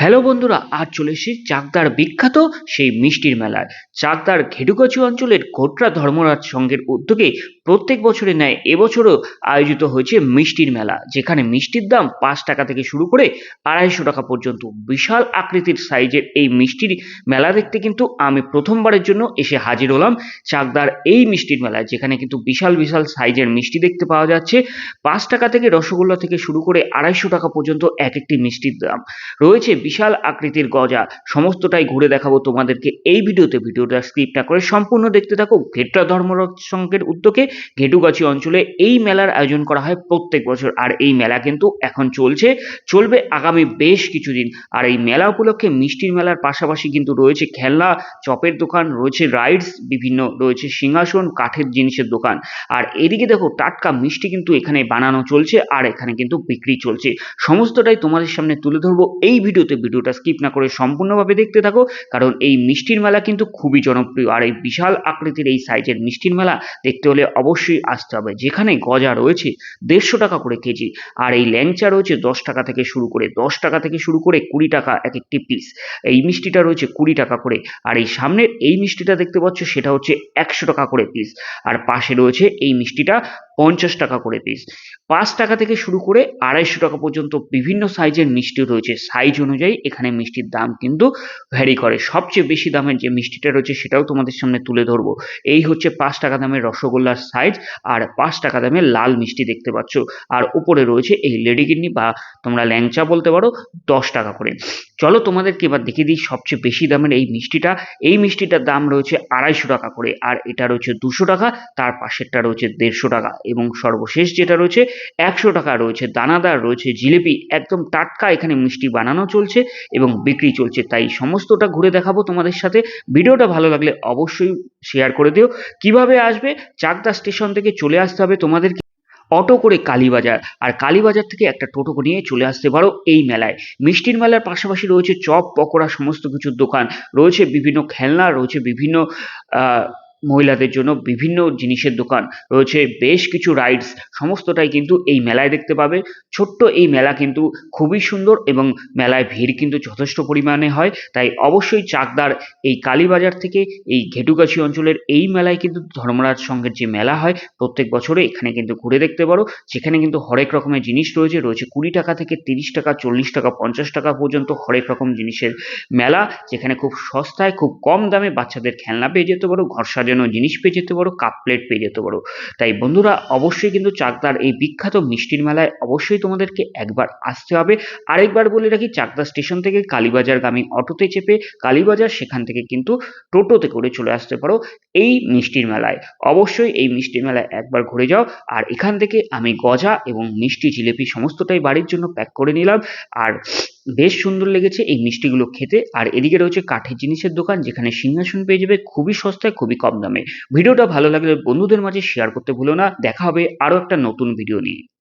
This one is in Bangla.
হ্যালো বন্ধুরা, আজ চলে এসেছি চাকদার বিখ্যাত সেই মিষ্টির মেলায়। চাকদার ঘেটুগাছি অঞ্চলের ঘোটরা ধর্মরাজ সংঘের উদ্যোগে প্রত্যেক বছরের ন্যায় এবছরও আয়োজিত হয়েছে মিষ্টির মেলা, যেখানে মিষ্টির দাম পাঁচ টাকা থেকে শুরু করে আড়াইশো টাকা পর্যন্ত। বিশাল আকৃতির সাইজের এই মিষ্টির মেলা দেখতে কিন্তু আমি প্রথমবারের জন্য এসে হাজির হলাম চাকদার এই মিষ্টির মেলায়, যেখানে কিন্তু বিশাল বিশাল সাইজের মিষ্টি দেখতে পাওয়া যাচ্ছে। পাঁচ টাকা থেকে রসগোল্লা থেকে শুরু করে আড়াইশো টাকা পর্যন্ত এক একটি মিষ্টির দাম। রয়েছে বিশাল আকৃতির গজা। সমস্তটাই ঘুরে দেখাবো তোমাদেরকে এই ভিডিওতে। ভিডিওটা স্কিপ না করে সম্পূর্ণ দেখতে থাকো। ঘেটরা ধর্মরথ সংঘের উদ্যোগে ঘেটুগাছি অঞ্চলে এই মেলার আয়োজন করা হয় প্রত্যেক বছর। আর এই মেলা কিন্তু এখন চলছে। চলবে আগামী বেশ কিছুদিন। আর এই মেলা উপলক্ষে মিষ্টির মেলার পাশাপাশি কিন্তু রয়েছে খেলনা, চপের দোকান, রয়েছে রাইডস বিভিন্ন রয়েছে সিংহাসন, কাঠের জিনিসের দোকান। আর এদিকে দেখো টাটকা মিষ্টি কিন্তু এখানে বানানো চলছে। আর এখানে কিন্তু বিক্রি চলছে। সমস্তটাই তোমাদের সামনে তুলে ধরবো এই ভিডিওতে। ভিডিওটা স্কিপ না করে সম্পূর্ণভাবে দেখতে থাকো, কারণ এই মিষ্টির মেলা কিন্তু খুবই জনপ্রিয়। আর এই বিশাল আকৃতির এই সাইজের মিষ্টির মেলা দেখতে হলে অবশ্যই আসতে হবে, যেখানে গজা রয়েছে দেড়শো টাকা করে কেজি আর এই ল্যাংচা রয়েছে দশ টাকা থেকে শুরু করে, দশ টাকা থেকে শুরু করে কুড়ি টাকা এক একটি পিস এই মিষ্টিটা রয়েছে কুড়ি টাকা করে আর এই সামনের এই মিষ্টিটা দেখতে পাচ্ছ সেটা হচ্ছে একশো টাকা করে পিস আর পাশে রয়েছে এই মিষ্টিটা পঞ্চাশ টাকা করে পিস পাঁচ টাকা থেকে শুরু করে আড়াইশো টাকা পর্যন্ত বিভিন্ন সাইজের মিষ্টি রয়েছে। সাইজ অনুযায়ী এখানে মিষ্টির দাম কিন্তু ভ্যারি করে। সবচেয়ে বেশি দামের যে মিষ্টিটা রয়েছে সেটাও তোমাদের সামনে তুলে ধরবো। এই হচ্ছে পাঁচ টাকা দামের রসগোল্লার সাইজ আর পাঁচ টাকা দামের লাল মিষ্টি দেখতে পাচ্ছ। আর উপরে রয়েছে এই লেডিগিন্নি বা তোমরা ল্যাংচা বলতে পারো, দশ টাকা করে। চলো তোমাদেরকে এবার দেখিয়ে দিই সবচেয়ে বেশি দামের এই মিষ্টিটা। এই মিষ্টিটার দাম রয়েছে আড়াইশো টাকা করে। আর এটা রয়েছে দুশো টাকা, তার পাশেরটা রয়েছে দেড়শো টাকা। এবং সর্বশেষ যেটা রয়েছে, একশো টাকা রয়েছে, দানাদার রয়েছে, জিলিপি, একদম টাটকা এখানে মিষ্টি বানানো চলছে এবং বিক্রি চলছে। তাই সমস্তটা ঘুরে দেখাবো তোমাদের সাথে। ভিডিওটা ভালো লাগলে অবশ্যই শেয়ার করে দিও। কীভাবে আসবে? চাকদা স্টেশন থেকে চলে আসতে হবে তোমাদের অটো করে কালীবাজার। আর কালীবাজার থেকে একটা টোটো নিয়ে চলে আসতে পারো এই মেলায়। মিষ্টির মেলার পাশাপাশি রয়েছে চপ, পকোড়া, সমস্ত কিছুর দোকান। রয়েছে বিভিন্ন খেলনা, রয়েছে বিভিন্ন মহিলাদের জন্য বিভিন্ন জিনিসের দোকান রয়েছে, বেশ কিছু রাইডস সমস্তটাই কিন্তু এই মেলায় দেখতে পাবে। ছোট্ট এই মেলা কিন্তু খুবই সুন্দর এবং মেলায় ভিড় কিন্তু যথেষ্ট পরিমাণে হয়, তাই অবশ্যই চাকদার এই কালীবাজার থেকে এই ঘেটুগাছি অঞ্চলের এই মেলায় কিন্তু ধর্মরাজ সংঘের যে মেলা হয়, প্রত্যেক বছরে এখানে কিন্তু ঘুরে দেখতে পারো। সেখানে কিন্তু হরেক রকমের জিনিস রয়েছে রয়েছে কুড়ি টাকা থেকে তিরিশ টাকা, চল্লিশ টাকা, পঞ্চাশ টাকা পর্যন্ত হরেক রকম জিনিসের মেলা, যেখানে খুব সস্তায়, খুব কম দামে বাচ্চাদের খেলনা পেয়ে যেতে পারো, ঘর সাজানো জিনিস পেয়ে যেতে পারো কাপ প্লেট পেয়ে যেতে পারো। তাই বন্ধুরা, অবশ্যই কিন্তু চাকদার এই বিখ্যাত মিষ্টির মেলায় অবশ্যই তোমাদেরকে একবার আসতে হবে। আরেকবার বলে রাখি, চাকদা স্টেশন থেকে কালীবাজারগামী অটোতে চেপে কালীবাজার সেখান থেকে কিন্তু টোটোতে করে চলে আসতে পারো এই মিষ্টির মেলায়। অবশ্যই এই মিষ্টির মেলায় একবার ঘুরে যাও। আর এখান থেকে আমি গজা এবং মিষ্টি জিলেপি সমস্তটাই বাড়ির জন্য প্যাক করে নিলাম। আর বেশ সুন্দর লেগেছে এই মিষ্টিগুলো খেতে। আর এদিকে রয়েছে কাঠের জিনিসের দোকান, যেখানে সিংহাসন পেয়ে যাবে খুবই সস্তায়, খুবই কম দামে। ভিডিওটা ভালো লাগলে বন্ধুদের মাঝে শেয়ার করতে ভুলো না। দেখা হবে আরও একটা নতুন ভিডিও নিয়ে।